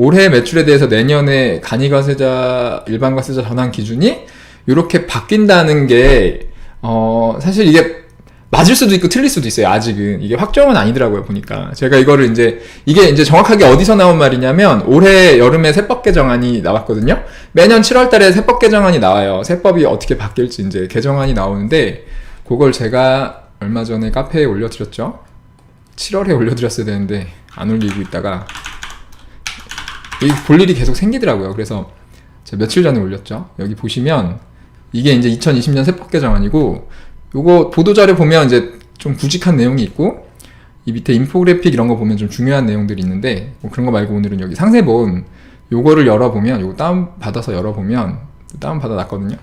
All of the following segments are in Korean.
올해 매출에 대해서 내년에 간이과세자 일반과세자 전환 기준이 이렇게 바뀐다는 게 어, 사실 이게 맞을 수도 있고 틀릴 수도 있어요. 아직은 이게 확정은 아니더라고요 보니까 제가 이거를 이제 이게 이제 정확하게 어디서 나온 말이냐면 올해 여름에 세법 개정안이 나왔거든요. 매년 7월달에 세법 개정안이 나와요. 세법이 어떻게 바뀔지 이제 개정안이 나오는데 그걸 제가 얼마 전에 카페에 올려드렸죠. 7월에 올려드렸어야 되는데 안 올리고 있다가 이 볼 일이 계속 생기더라고요. 그래서 제가 며칠 전에 올렸죠. 여기 보시면 이게 이제 2020년 세법 개정안이고 요거 보도자료 보면 이제 좀 굵직한 내용이 있고 이 밑에 인포그래픽 이런 거 보면 좀 중요한 내용들이 있는데 뭐 그런 거 말고 오늘은 여기 상세본 요거를 열어보면 요거 다운 받아서 열어보면 다운 받아 놨거든요.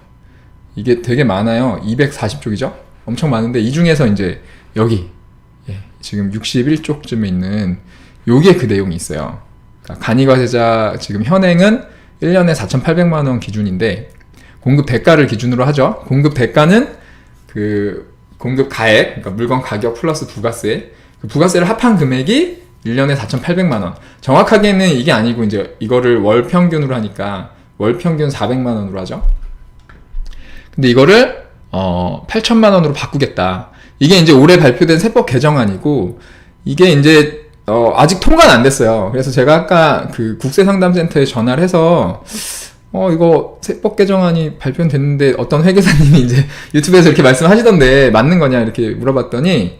이게 되게 많아요. 240쪽이죠. 엄청 많은데 이 중에서 이제 여기 예, 지금 61쪽쯤에 있는 요게 그 내용이 있어요. 간이과세자 지금 현행은 1년에 4,800만 원 기준인데 공급 대가를 기준으로 하죠. 공급 대가는 그 공급 가액, 그러니까 물건 가격 플러스 부가세, 그 부가세를 합한 금액이 1년에 4,800만 원. 정확하게는 이게 아니고 이제 이거를 월 평균으로 하니까 월 평균 400만 원으로 하죠. 근데 이거를 어 8천만 원으로 바꾸겠다. 이게 이제 올해 발표된 세법 개정안이고 이게 이제 어 아직 통과는 안 됐어요. 그래서 제가 아까 그 국세상담센터에 전화를 해서 어 이거 세법 개정안이 발표됐는데 어떤 회계사님이 이제 유튜브에서 이렇게 말씀하시던데 맞는 거냐 이렇게 물어봤더니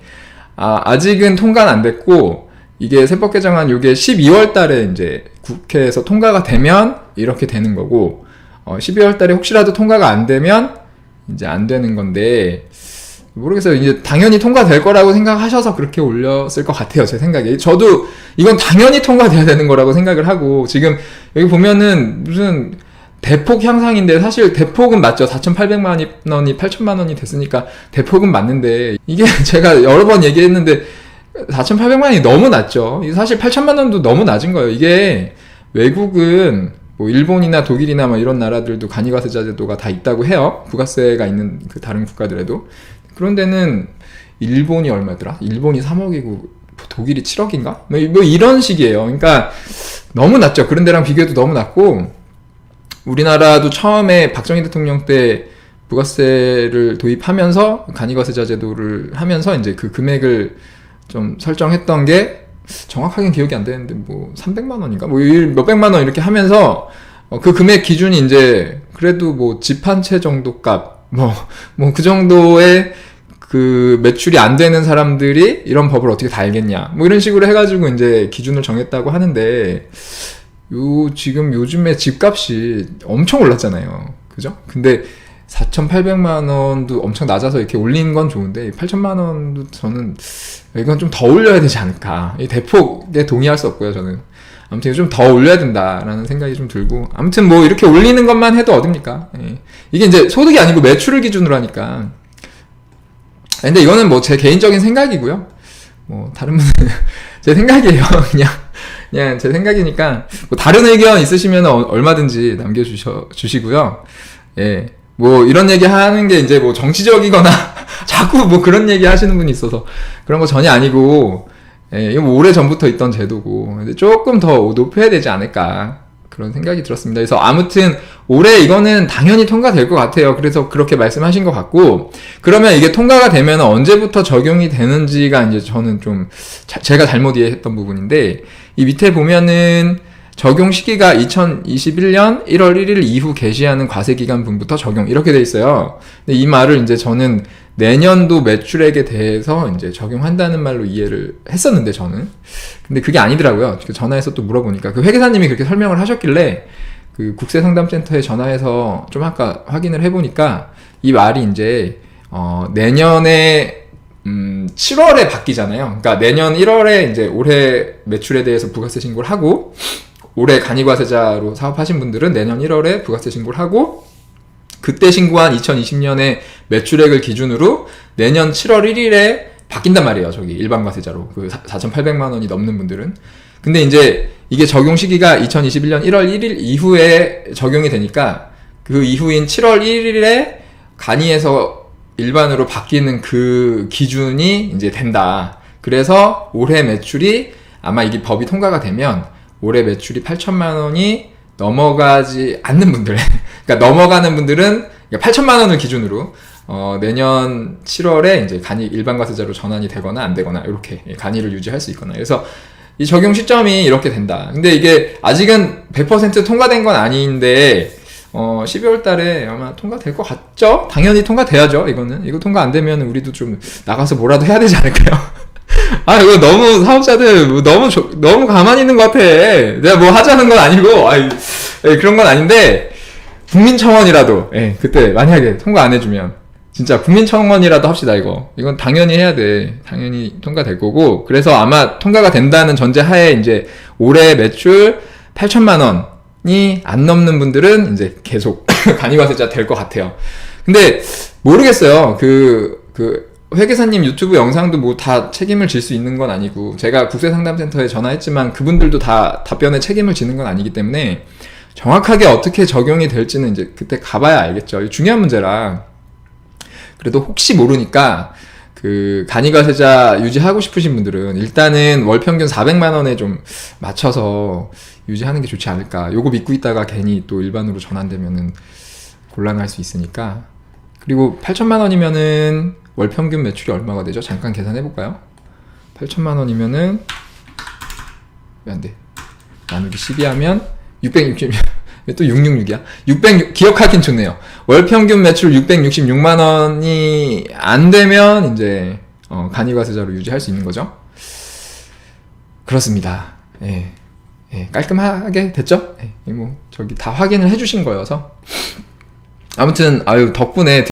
아 아직은 통과는 안 됐고 이게 세법 개정안 요게 12월 달에 이제 국회에서 통과가 되면 이렇게 되는 거고 어 12월 달에 혹시라도 통과가 안 되면 이제 안 되는 건데 모르겠어요. 이제 당연히 통과될 거라고 생각하셔서 그렇게 올렸을 것 같아요. 제 생각에. 저도 이건 당연히 통과돼야 되는 거라고 생각을 하고 지금 여기 보면은 무슨 대폭 향상인데 사실 대폭은 맞죠. 4,800만 원이 8천만 원이 됐으니까 대폭은 맞는데 이게 제가 여러 번 얘기했는데 4,800만 원이 너무 낮죠. 사실 8천만 원도 너무 낮은 거예요. 이게 외국은 뭐 일본이나 독일이나 뭐 이런 나라들도 간이과세자 제도가 다 있다고 해요. 부가세가 있는 그 다른 국가들에도. 그런 데는 일본이 얼마더라? 일본이 3억이고 독일이 7억인가? 뭐, 뭐 이런 식이에요. 그러니까 너무 낮죠. 그런 데랑 비교해도 너무 낮고 우리나라도 처음에 박정희 대통령 때 부가세를 도입하면서 간이과세자 제도를 하면서 이제 그 금액을 좀 설정했던 게 정확하게 기억이 안 되는데 뭐 300만 원인가 뭐 몇백만 원 이렇게 하면서 어, 그 금액 기준이 이제 그래도 뭐 집 한 채 정도 값 뭐 뭐 그 정도의 그 매출이 안 되는 사람들이 이런 법을 어떻게 다 알겠냐. 뭐 이런 식으로 해가지고 이제 기준을 정했다고 하는데 요 지금 요즘에 집값이 엄청 올랐잖아요. 그죠? 근데 4,800만 원도 엄청 낮아서 이렇게 올린 건 좋은데 8천만 원도 저는 이건 좀 더 올려야 되지 않을까. 이 대폭에 동의할 수 없고요 저는. 아무튼 좀 더 올려야 된다라는 생각이 좀 들고. 아무튼 뭐 이렇게 올리는 것만 해도 어딥니까? 예. 이게 이제 소득이 아니고 매출을 기준으로 하니까. 근데 이거는 뭐 제 개인적인 생각이고요. 뭐 다른 분은 제 생각이에요. 그냥 그냥 제 생각이니까. 뭐 다른 의견 있으시면 어- 얼마든지 남겨 주셔 주시고요. 예. 뭐 이런 얘기 하는 게 이제 뭐 정치적이거나 자꾸 뭐 그런 얘기 하시는 분이 있어서 그런 거 전혀 아니고 예, 이거 뭐 오래 전부터 있던 제도고 조금 더 높여야 되지 않을까 그런 생각이 들었습니다. 그래서 아무튼 올해 이거는 당연히 통과될 것 같아요. 그래서 그렇게 말씀하신 것 같고 그러면 이게 통과가 되면 언제부터 적용이 되는지가 이제 저는 좀 자- 제가 잘못 이해했던 부분인데 이 밑에 보면은 적용 시기가 2021년 1월 1일 이후 개시하는 과세 기간분부터 적용 이렇게 돼 있어요. 근데 이 말을 이제 저는 내년도 매출액에 대해서 이제 적용한다는 말로 이해를 했었는데 저는 근데 그게 아니더라고요. 그 전화해서 또 물어보니까 그 회계사님이 그렇게 설명을 하셨길래 그 국세 상담센터에 전화해서 좀 아까 확인을 해보니까 이 말이 이제 어 내년에 음 7월에 바뀌잖아요. 그러니까 내년 1월에 이제 올해 매출에 대해서 부가세 신고를 하고 올해 간이과세자로 사업하신 분들은 내년 1월에 부가세 신고를 하고 그때 신고한 2020년의 매출액을 기준으로 내년 7월 1일에 바뀐단 말이에요. 저기 일반 과세자로 그 4,800만 원이 넘는 분들은. 근데 이제 이게 적용 시기가 2021년 1월 1일 이후에 적용이 되니까 그 이후인 7월 1일에 간이에서 일반으로 바뀌는 그 기준이 이제 된다. 그래서 올해 매출이 아마 이게 법이 통과가 되면 올해 매출이 8천만 원이 넘어가지 않는 분들, 그러니까 넘어가는 분들은 8천만 원을 기준으로 어, 내년 7월에 이제 간이 일반 과세자로 전환이 되거나 안 되거나 이렇게 간이를 유지할 수 있거나 그래서 이 적용 시점이 이렇게 된다. 근데 이게 아직은 100% 통과된 건 아닌데 어, 12월 달에 아마 통과될 것 같죠? 당연히 통과돼야죠, 이거는. 이거 통과 안 되면 우리도 좀 나가서 뭐라도 해야 되지 않을까요? 아, 이거 너무 사업자들 뭐 너무 조- 너무 가만히 있는 것 같아. 내가 뭐 하자는 건 아니고, 아이, 예, 그런 건 아닌데, 국민청원이라도, 예, 그때 만약에 통과 안 해주면, 진짜 국민청원이라도 합시다, 이거. 이건 당연히 해야 돼. 당연히 통과될 거고, 그래서 아마 통과가 된다는 전제 하에 이제 올해 매출 8천만 원이 안 넘는 분들은 이제 계속 간이과세자 될 것 같아요. 근데 모르겠어요. 그, 그, 회계사님 유튜브 영상도 뭐 다 책임을 질 수 있는 건 아니고, 제가 국세상담센터에 전화했지만 그분들도 다 답변에 책임을 지는 건 아니기 때문에 정확하게 어떻게 적용이 될지는 이제 그때 가봐야 알겠죠. 중요한 문제라. 그래도 혹시 모르니까 그 간이과세자 유지하고 싶으신 분들은 일단은 월 평균 400만 원에 좀 맞춰서 유지하는 게 좋지 않을까. 요거 믿고 있다가 괜히 또 일반으로 전환되면은 곤란할 수 있으니까. 그리고 8천만 원이면은 월 평균 매출이 얼마가 되죠? 잠깐 계산해 볼까요? 8천만 원이면은 왜 안 돼? 나누기 12 하면 660. 또 666이야? 600 기억하긴 좋네요. 월 평균 매출 666만 원이 안 되면 이제 어, 간이과세자로 유지할 수 있는 거죠. 그렇습니다. 예. 예, 깔끔하게 됐죠? 예, 뭐 저기 다 확인을 해주신 거여서 아무튼 아유 덕분에